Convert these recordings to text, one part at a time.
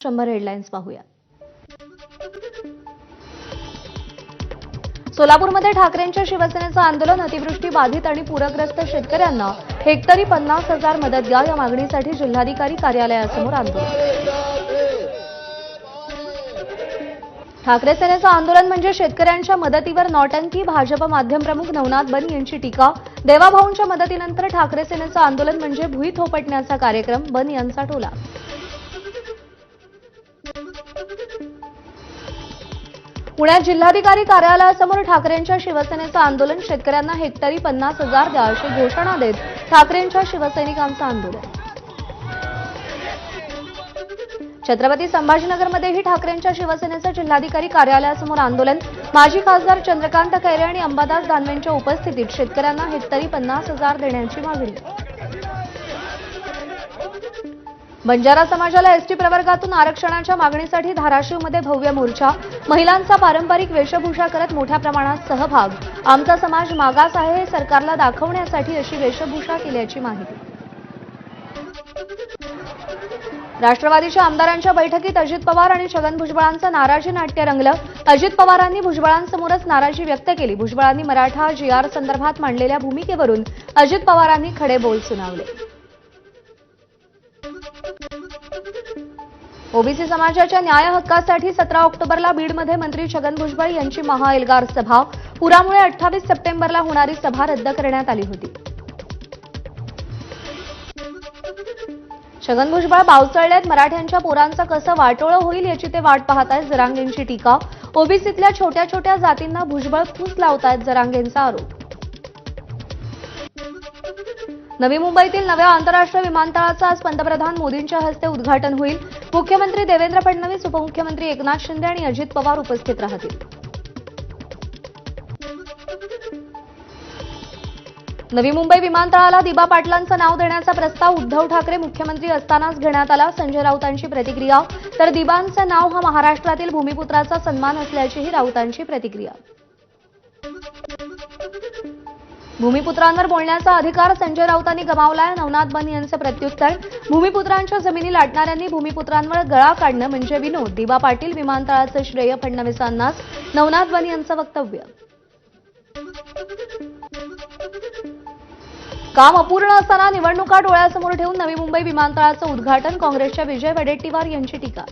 शंभर हेडलाईन्स पाहूया. सोलापूरमध्ये ठाकरेंच्या शिवसेनेचं आंदोलन अतिवृष्टी बाधित आणि पूरग्रस्त शेतकऱ्यांना हेक्टरी पन्नास हजार मदत द्या या मागणीसाठी जिल्हाधिकारी कार्यालयासमोर आंदोलन. ठाकरे सेनेचं आंदोलन म्हणजे शेतकऱ्यांच्या मदतीवर नौटंकी भाजप माध्यम प्रमुख नवनाथ बन यांची टीका. देवाभाऊंच्या मदतीनंतर ठाकरे सेनेचं आंदोलन म्हणजे भुई थोपटण्याचा कार्यक्रम बन यांचा टोला. पुण्यात जिल्हाधिकारी कार्यालयासमोर ठाकरेंच्या शिवसेनेचं आंदोलन. शेतकऱ्यांना हेक्टरी पन्नास हजार द्या अशी घोषणा देत ठाकरेंच्या शिवसैनिकांचं आंदोलन. छत्रपती संभाजीनगरमध्येही ठाकरेंच्या शिवसेनेचं जिल्हाधिकारी कार्यालयासमोर आंदोलन. माजी खासदार चंद्रकांत खैरे आणि अंबादास दानवेंच्या उपस्थितीत शेतकऱ्यांना हेक्टरी पन्नास हजार देण्याची मागणी. बंजारा समाजाला एसटी प्रवर्गातून आरक्षणाच्या मागणीसाठी धाराशिवमध्ये भव्य मोर्चा. महिलांचा पारंपरिक वेशभूषा करत मोठ्या प्रमाणात सहभाग. आमचा समाज मागास आहे हे सरकारला दाखवण्यासाठी अशी वेशभूषा केल्याची माहिती. राष्ट्रवादीच्या आमदारांच्या बैठकीत अजित पवार आणि छगन भुजबळांचं नाराजी नाट्य रंगलं. अजित पवारांनी भुजबळांसमोरच नाराजी व्यक्त केली. भुजबळांनी मराठा जी आर संदर्भात मांडलेल्या भूमिकेवरून अजित पवारांनी खडे बोल सुनावले. ओबीसी समाजाच्या न्याय हक्कासाठी सतरा ऑक्टोबरला बीडमध्ये मंत्री छगन भुजबळ यांची महाएल्गार सभा. पुरामुळे अठ्ठावीस सप्टेंबरला होणारी सभा रद्द करण्यात आली होती. छगन भुजबळ पावसाळ्यात मराठ्यांच्या पोरांचं कसं वाटोळं होईल याची ते वाट पाहतायत जरांगेंची टीका. ओबीसीतल्या छोट्या छोट्या जातींना भुजबळ फूस लावतायत जरांगेंचा आरोप. नवी मुंबईतील नव्या आंतरराष्ट्रीय विमानतळाचं आज पंतप्रधान मोदींच्या हस्ते उद्घाटन होईल. मुख्यमंत्री देवेंद्र फडणवीस उपमुख्यमंत्री एकनाथ शिंदे आणि अजित पवार उपस्थित राहतील. नवी मुंबई विमानतळाला दिबा पाटलांचं नाव देण्याचा प्रस्ताव उद्धव ठाकरे मुख्यमंत्री असतानाच घेण्यात आला. संजय राऊतांची प्रतिक्रिया. तर दिबांचं नाव हा महाराष्ट्रातील भूमिपुत्राचा सन्मान असल्याचीही राऊतांची प्रतिक्रिया. भूमिपुत्रांवर बोलण्याचा अधिकार संजय राऊतांनी गमावलाय. नवनाथ बन यांचं प्रत्युत्तर भूमिपुत्रांच्या जमिनी लाटणाऱ्यांनी भूमिपुत्रांवर गळा काढणं म्हणजे विनोद. दिवा पाटील विमानतळाचं श्रेय फडणवीसांनाच. नवनाथ बन यांचं वक्तव्य. काम अपूर्ण असताना निवडणुका डोळ्यासमोर ठेवून नवी मुंबई विमानतळाचं उद्घाटन काँग्रेसच्या विजय वडेट्टीवार यांची टीका.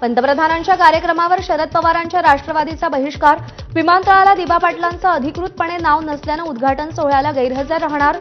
पंतप्रधानांच्या कार्यक्रमावर शरद पवारांच्या राष्ट्रवादीचा बहिष्कार विमानतळाला दिबा पाटलांचं अधिकृतपणे नाव नसल्यानं उद्घाटन सोहळ्याला गैरहजर राहणार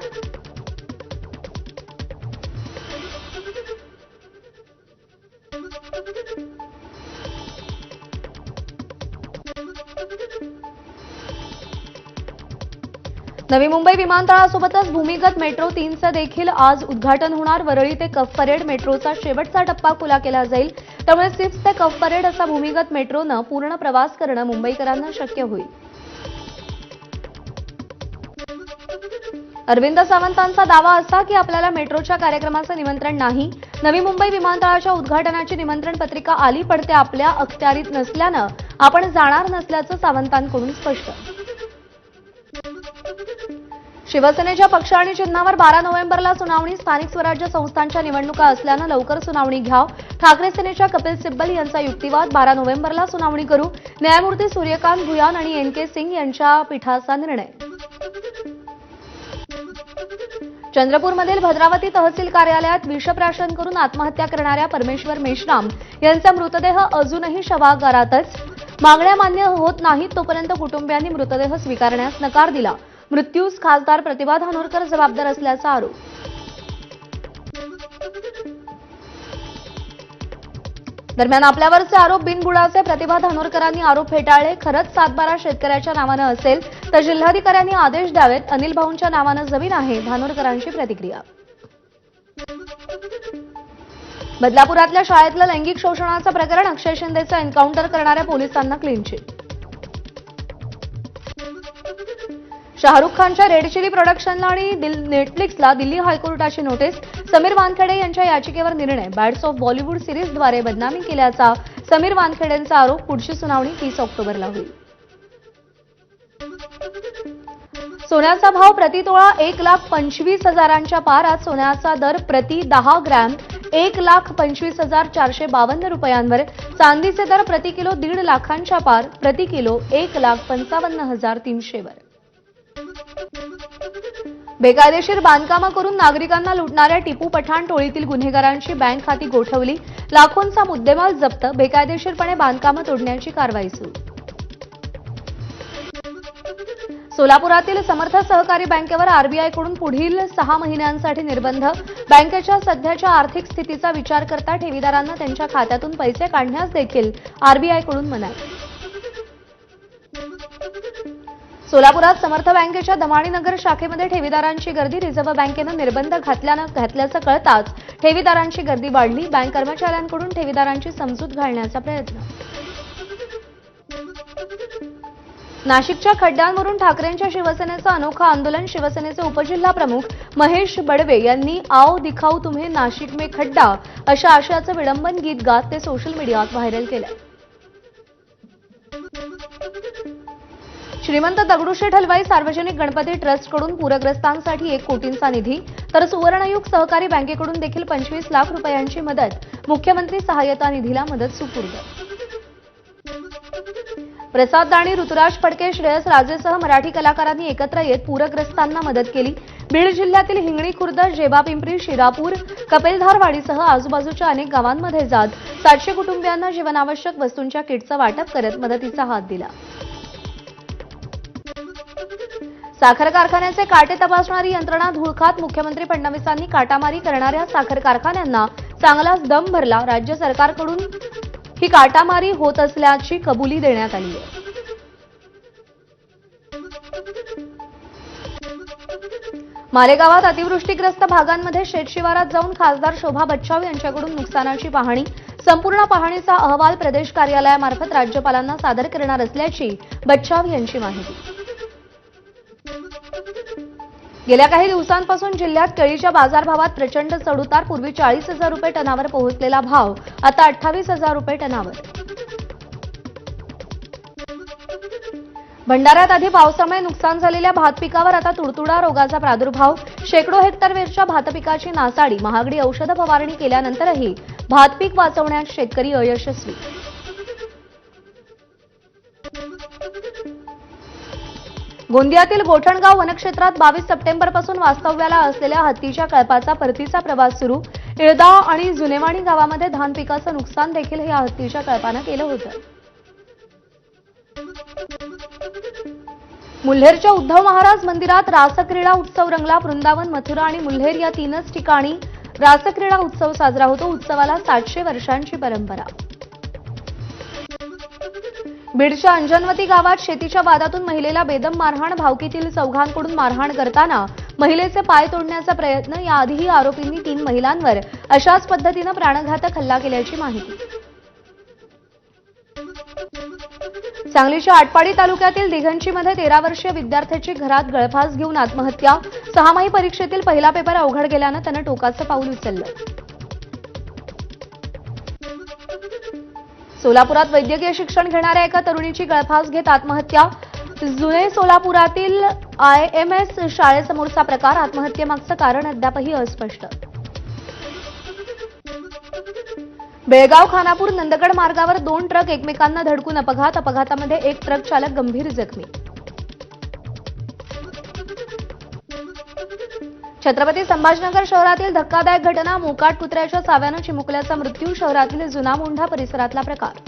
नवी मुंबई विमानतळासोबतच भूमिगत मेट्रो तीनचं देखील आज उद्घाटन होणार. वरळी ते कफ परेड मेट्रोचा शेवटचा टप्पा खुला केला जाईल. त्यामुळे सिप्स ते कफ परेड असा भूमिगत मेट्रोनं पूर्ण प्रवास करणं मुंबईकरांना शक्य होईल. अरविंद सावंतांचा दावा असा की आपल्याला मेट्रोच्या कार्यक्रमाचं निमंत्रण नाही. नवी मुंबई विमानतळाच्या उद्घाटनाची निमंत्रण पत्रिका आली पडते आपल्या अखत्यारीत नसल्यानं आपण जाणार नसल्याचं सावंतांकडून स्पष्ट शिवसेनेच्या पक्ष आणि चिन्हावर बारा नोव्हेंबरला सुनावणी स्थानिक स्वराज्य संस्थांच्या निवडणुका असल्यानं लवकर सुनावणी घ्याव. ठाकरे सेनेच्या कपिल सिब्बल यांचा युक्तिवाद बारा नोव्हेंबरला सुनावणी करू. न्यायमूर्ती सूर्यकांत भुयान आणि एन के सिंग यांच्या पीठाचा निर्णय. चंद्रपूरमधील भद्रावती तहसील कार्यालयात विषप्राशन करून आत्महत्या करणाऱ्या परमेश्वर मेश्राम यांचा मृतदेह अजूनही शवागारातच. मागण्या मान्य होत नाहीत तोपर्यंत कुटुंबियांनी मृतदेह स्वीकारण्यास नकार दिला. मृत्यूस खासदार प्रतिभा धानोरकर जबाबदार असल्याचा आरोप. दरम्यान आपल्यावरचे आरोप बिनबुडाचे प्रतिभा धानोरकरांनी आरोप फेटाळले. खरंच सातबारा शेतकऱ्याच्या नावानं असेल तर जिल्हाधिकाऱ्यांनी आदेश द्यावेत. अनिल भाऊंच्या नावानं जमीन आहे धानोरकरांची प्रतिक्रिया. बदलापुरातल्या शाळेतलं लैंगिक शोषणाचं प्रकरण अक्षय शिंदेचं एन्काउंटर करणाऱ्या पोलिसांना क्लीन चिट. शाहरुख खानच्या रेड चिली प्रोडक्शनला आणि दिल- नेटफ्लिक्सला दिल्ली हायकोर्टाची नोटीस समीर वानखेडे यांच्या याचिकेवर निर्णय. बॅड्स ऑफ बॉलिवूड सिरीजद्वारे बदनामी केल्याचा समीर वानखेडेंचा आरोप. पुढची सुनावणी तीस ऑक्टोबरला होईल. सोन्याचा भाव प्रतितोळा एक लाख पंचवीस हजारांच्या पारात सोन्याचा दर प्रति दहा ग्रॅम एक लाख पंचवीस हजार चारशे बावन्न रुपयांवर. चांदीचे दर प्रति किलो दीड लाखांच्या पार प्रति किलो एक लाख पंचावन्न हजार तीनशेवर. बेकायदेशीर बांधकामं करून नागरिकांना लुटणाऱ्या टिपू पठाण टोळीतील गुन्हेगारांची बँक खाती गोठवली. लाखोंचा मुद्देमाल जप्त बेकायदेशीरपणे बांधकामं तोडण्याची कारवाई सुरू. सोलापुरातील समर्थ सहकारी बँकेवर आरबीआयकडून पुढील सहा महिन्यांसाठी निर्बंध. बँकेच्या सध्याच्या आर्थिक स्थितीचा विचार करता ठेवीदारांना त्यांच्या खात्यातून पैसे काढण्यास देखील आरबीआयकडून मनाई. सोलापुरात समर्थ बँकेच्या दमाणीनगर शाखेमध्ये ठेवीदारांची गर्दी रिझर्व्ह बँकेनं निर्बंध घातल्यानं घातल्याचं कळताच ठेवीदारांची गर्दी वाढली. बँक कर्मचाऱ्यांकडून ठेवीदारांची समजूत घालण्याचा प्रयत्न. नाशिकच्या खड्ड्यांवरून ठाकरेंच्या शिवसेनेचं अनोखं आंदोलन शिवसेनेचे उपजिल्हा प्रमुख महेश बडवे यांनी आओ दिखाऊ तुम्हे नाशिक में खड्डा अशा आशयाचं विडंबन गीत गात ते सोशल मीडियात व्हायरल केलं. श्रीमंत दगडूशेठ हलवाई सार्वजनिक गणपती ट्रस्टकडून पूरग्रस्तांसाठी एक कोटींचा निधी तर सुवर्णयुग सहकारी बँकेकडून देखील पंचवीस लाख रुपयांची मदत मुख्यमंत्री सहाय्यता निधीला मदत सुपूर्द. प्रसाद दाणी ऋतुराज फडके श्रेयस राजेसह मराठी कलाकारांनी एकत्र येत पूरग्रस्तांना मदत केली. बीड जिल्ह्यातील हिंगणी खुर्द जेबा पिंपरी शिरापूर कपिलधारवाडीसह आजूबाजूच्या अनेक गावांमध्ये जात सातशे कुटुंबियांना जीवनावश्यक वस्तूंच्या किटचं वाटप करत मदतीचा हात दिला. साखर कारखान्याचे काटे तपासणारी यंत्रणा धुळखात मुख्यमंत्री फडणवीसांनी काटामारी करणाऱ्या साखर कारखान्यांना चांगलाच दम भरला. राज्य सरकारकडून ही काटामारी होत असल्याची कबुली देण्यात आली आहे. मालेगावात अतिवृष्टीग्रस्त भागांमध्ये शेतशिवारात जाऊन खासदार शोभा बच्चाव यांच्याकडून नुकसानाची पाहणी. संपूर्ण पाहणीचा अहवाल प्रदेश कार्यालयामार्फत राज्यपालांना सादर करणार असल्याची बच्चाव यांची माहिती. गेल्या काही दिवसांपासून जिल्ह्यात केळीच्या बाजारभावात प्रचंड चढउतार पूर्वी चाळीस हजार रुपये टनावर पोहोचलेला भाव आता अठ्ठावीस हजार रुपये टनावर. भंडाऱ्यात आधी पावसामुळे नुकसान झालेल्या भात पिकावर आता तुडतुडा रोगाचा प्रादुर्भाव शेकडो हेक्टरवेरच्या भातपिकाची नासाडी महागडी औषध फवारणी केल्यानंतरही भातपीक वाचवण्यात शेतकरी अयशस्वी. गोंदियातील गोठणगाव वनक्षेत्रात बावीस सप्टेंबरपासून वास्तव्याला असलेल्या हत्तीच्या कळपाचा परतीचा प्रवास सुरू. इळदाव आणि जुनेवाणी गावामध्ये धान पिकाचं नुकसान देखील या हत्तीच्या कळपानं केलं होतं. मुल्हेरच्या उद्धव महाराज मंदिरात रासक्रीडा उत्सव रंगला. वृंदावन मथुरा आणि मुल्हेर या तीनच ठिकाणी रासक्रीडा उत्सव साजरा होतो. उत्सवाला सातशे वर्षांची परंपरा. बीडच्या अंजनवती गावात शेतीच्या वादातून महिलेला बेदम मारहाण भावकीतील चौघांकडून मारहाण करताना महिलेचे पाय तोडण्याचा प्रयत्न याआधीही आरोपींनी तीन महिलांवर अशाच पद्धतीनं प्राणघातक हल्ला केल्याची माहिती. सांगलीच्या आटपाडी तालुक्यातील दिघंचीमध्ये तेरा वर्षीय विद्यार्थ्याची घरात गळफास घेऊन आत्महत्या सहामाही परीक्षेतील पहिला पेपर अवघड गेल्यानं त्यानं टोकाचं पाऊल उचललं. सोलापुरात वैद्यकीय शिक्षण घेणाऱ्या एका तरुणीची गळफास घेत आत्महत्या. जुने सोलापुरातील आयएमएस शाळेसमोरचा प्रकार आत्महत्येमागचं कारण अद्यापही अस्पष्ट. बेळगाव खानापूर नंदगड मार्गावर दोन ट्रक एकमेकांना धडकून अपघात अपघातामध्ये एक ट्रक चालक गंभीर जखमी. छत्रपती संभाजीनगर शहरातील धक्कादायक घटना मोकाट कुत्र्याच्या चाव्यानं चिमुकल्याचा मृत्यू शहरातील जुना मोंढा परिसरातला प्रकार.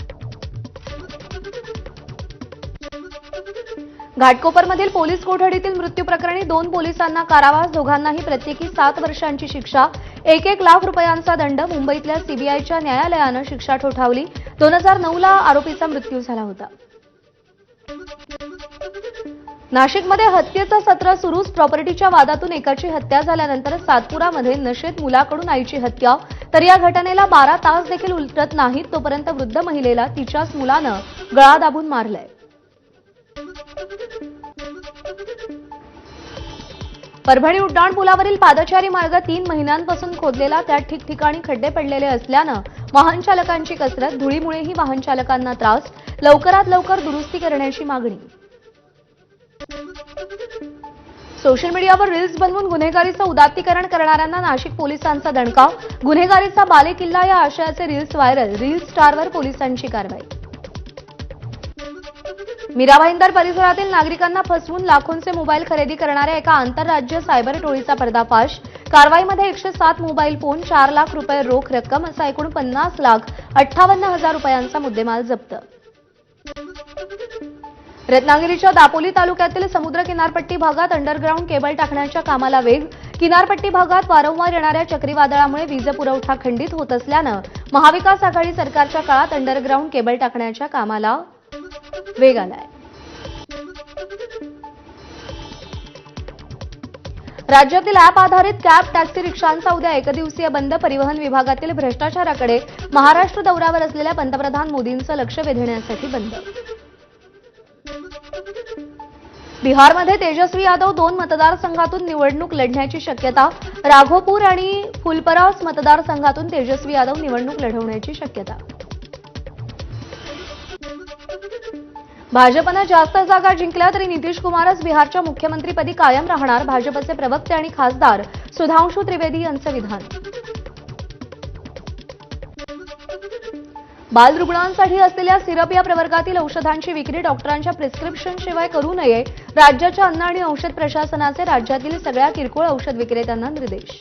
घाटकोपरमधील पोलीस कोठडीतील मृत्यू प्रकरणी दोन पोलिसांना कारावास दोघांनाही प्रत्येकी सात वर्षांची शिक्षा एक एक लाख रुपयांचा दंड मुंबईतल्या सीबीआयच्या न्यायालयानं शिक्षा ठोठावली. दोन हजार नऊला आरोपीचा मृत्यू झाला होता. नाशिकमध्ये हत्येचं सत्र सुरूच. प्रॉपर्टीच्या वादातून एकाची हत्या झाल्यानंतर सातपुरामध्ये नशेत मुलाकडून आईची हत्या. तर या घटनेला बारा तास देखील उलटत नाहीत. तोपर्यंत वृद्ध महिलेला तिच्याच मुलानं गळा दाबून मारलंय. परभणी उड्डाण पुलावरील पादचारी मार्ग तीन महिन्यांपासून खोदलेला. त्या ठिकठिकाणी खड्डे पडलेले असल्यानं वाहन चालकांची कसरत धुळीमुळेही वाहन चालकांना त्रास. लवकरात लवकर दुरुस्ती करण्याची मागणी. सोशल मीडियावर रील्स बनवून गुन्हेगारीचं उदात्तीकरण करणाऱ्यांना नाशिक पोलिसांचा दणकाव गुन्हेगारीचा बालेकिल्ला या आशयाचे रील्स व्हायरल रील्स स्टारवर पोलिसांची कारवाई. मीराबाईंदर परिसरातील नागरिकांना फसवून लाखोंचे मोबाईल खरेदी करणाऱ्या एका आंतरराज्य सायबर टोळीचा पर्दाफाश. कारवाईमध्ये एकशे सात मोबाईल फोन चार लाख रुपये रोख रक्कम असा एकूण पन्नास लाख अठ्ठावन्न हजार रुपयांचा मुद्देमाल जप्त. रत्नागिरीच्या दापोली तालुक्यातील समुद्र किनारपट्टी भागात अंडरग्राऊंड केबल टाकण्याच्या कामाला वेग. किनारपट्टी भागात वारंवार येणाऱ्या चक्रीवादळामुळे वीज पुरवठा खंडित होत असल्यानं महाविकास आघाडी सरकारच्या काळात अंडरग्राऊंड केबल टाकण्याच्या कामाला वेग आलाय. राज्यातील ऍप आधारित कॅब टॅक्सी रिक्षांचा उद्या एकदिवसीय बंद परिवहन विभागातील भ्रष्टाचाराकडे महाराष्ट्र दौऱ्यावर असलेल्या पंतप्रधान मोदींचं लक्ष वेधण्यासाठी बंद. बिहारमध्ये तेजस्वी यादव दोन मतदारसंघातून निवडणूक लढण्याची शक्यता राघोपूर आणि फुलपरास मतदारसंघातून तेजस्वी यादव निवडणूक लढवण्याची शक्यता. भाजपनं जास्त जागा जिंकल्या तरी नितीश कुमारच बिहारच्या मुख्यमंत्रीपदी कायम राहणार भाजपचे प्रवक्ते आणि खासदार सुधांशू त्रिवेदी यांचं विधान. बालरुग्णांसाठी असलेल्या सिरप या प्रवर्गातील औषधांची विक्री डॉक्टरांच्या प्रिस्क्रिप्शन शिवाय करू नये राज्याच्या अन्न आणि औषध प्रशासनाचे राज्यातील सगळ्या किरकोळ औषध विक्रेत्यांना निर्देश.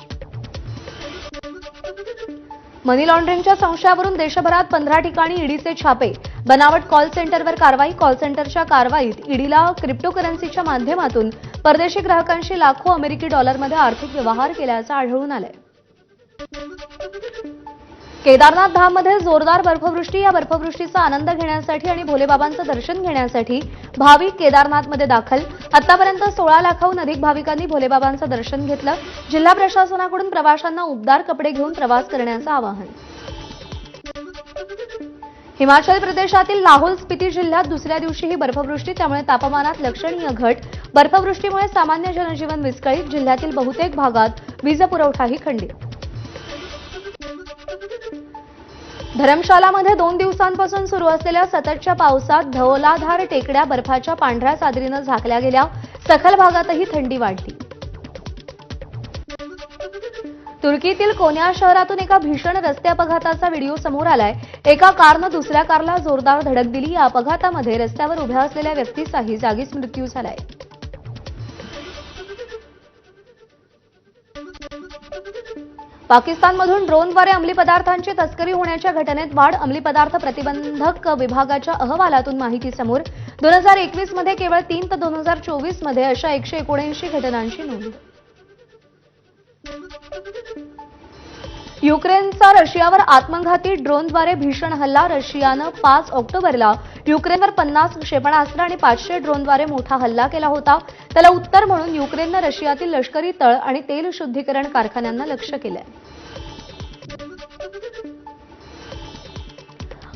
मनी लॉन्ड्रिंगच्या संशयावरून देशभरात पंधरा ठिकाणी ईडीचे छापे. बनावट कॉल सेंटरवर कारवाई कॉल सेंटरच्या कारवाईत ईडीला क्रिप्टोकरन्सीच्या माध्यमातून परदेशी ग्राहकांशी लाखो अमेरिकी डॉलरमध्ये आर्थिक व्यवहार केल्याचं आढळून आलंय. केदारनाथ धाममध्ये जोरदार बर्फवृष्टी. या बर्फवृष्टीचा आनंद घेण्यासाठी आणि भोलेबाबांचं दर्शन घेण्यासाठी भाविक केदारनाथमध्ये दाखल. आतापर्यंत सोळा लाखाहून अधिक भाविकांनी भोलेबाबांचं दर्शन घेतलं. जिल्हा प्रशासनाकडून प्रवाशांना उबदार कपडे घेऊन प्रवास करण्याचं आवाहन. हिमाचल प्रदेशातील लाहोल स्पिती जिल्ह्यात दुसऱ्या दिवशीही बर्फवृष्टी त्यामुळे तापमानात लक्षणीय घट. बर्फवृष्टीमुळे सामान्य जनजीवन विस्कळीत. जिल्ह्यातील बहुतेक भागात वीजपुरवठाही खंडित. धरमशालामध्ये दोन दिवसांपासून सुरू असलेल्या सततच्या पावसात धवलाधार टेकड्या बर्फाच्या पांढऱ्या चादरीनं झाकल्या गेल्या. सखल भागातही थंडी वाढली. तुर्कीतील कोन्या शहरातून एका भीषण रस्ते अपघाताचा व्हिडिओ समोर आलाय. एका कारनं दुसऱ्या कारला जोरदार धडक दिली. या अपघातामध्ये रस्त्यावर उभ्या असलेल्या व्यक्तीचाही जागीच मृत्यू झालाय. पाकिस्तानमधून ड्रोनद्वारे अंमली पदार्थांची तस्करी होण्याच्या घटनेत वाढ अंमली पदार्थ प्रतिबंधक विभागाच्या अहवालातून माहिती समोर. दोन हजार एकवीसमध्ये केवळ तीन तर दोन हजार चोवीसमध्ये अशा एकशे एकोणऐंशी घटनांची नोंद. युक्रेनचा रशियावर आत्मघाती ड्रोनद्वारे भीषण हल्ला रशियानं पाच ऑक्टोबरला युक्रेनवर पन्नास क्षेपणास्त्र आणि पाचशे ड्रोनद्वारे मोठा हल्ला केला होता. त्याला उत्तर म्हणून युक्रेननं रशियातील लष्करी तळ आणि तेल शुद्धीकरण कारखान्यांना लक्ष्य केलंय.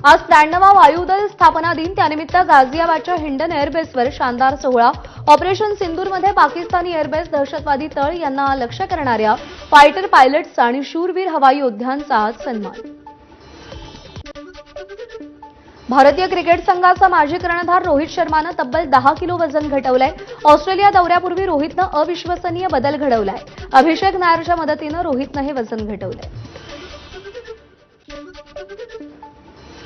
आज त्र्याण्णवा वायुदल स्थापना दिन त्यानिमित्त गाझियाबादच्या हिंडन एअरबेसवर शानदार सोहळा. ऑपरेशन सिंदूरमध्ये पाकिस्तानी एअरबेस दहशतवादी तळ यांना लक्ष्य करणाऱ्या फायटर पायलट्सचा आणि शूरवीर हवाई योद्ध्यांचा आज सन्मान. भारतीय क्रिकेट संघाचा माजी कर्णधार रोहित शर्मानं तब्बल दहा किलो वजन घटवलंय. ऑस्ट्रेलिया दौऱ्यापूर्वी रोहितनं अविश्वसनीय बदल घडवलाय. अभिषेक नायरच्या मदतीनं रोहितनं हे वजन घटवलंय.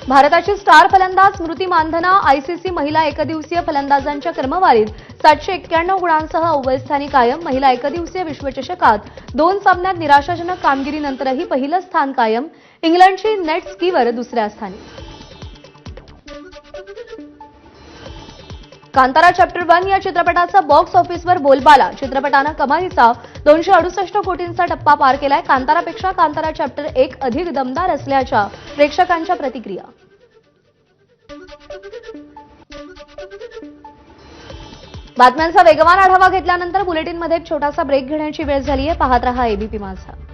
भारताची स्टार फलंदाज स्मृती मानधना आयसीसी महिला एकदिवसीय फलंदाजांच्या क्रमवारीत सातशे एक्क्याण्णव गुणांसह अव्वल स्थानी कायम महिला एकदिवसीय विश्वचषकात दोन सामन्यात निराशाजनक कामगिरीनंतरही पहिलं स्थान कायम इंग्लंडची नेट स्कीवर दुसऱ्या स्थानी. कांतारा चॅप्टर वन या चित्रपटाचा बॉक्स ऑफिसवर बोलबाला. चित्रपटानं कमाईचा दोनशे अडुसष्ट कोटींचा टप्पा पार केलाय. कांतारापेक्षा कांतारा चॅप्टर एक अधिक दमदार असल्याच्या प्रेक्षकांच्या प्रतिक्रिया. बातम्यांचा वेगवान आढावा घेतल्यानंतर बुलेटिनमध्ये एक छोटासा ब्रेक घेण्याची वेळ झाली आहे पाहत रहा एबीपी माझा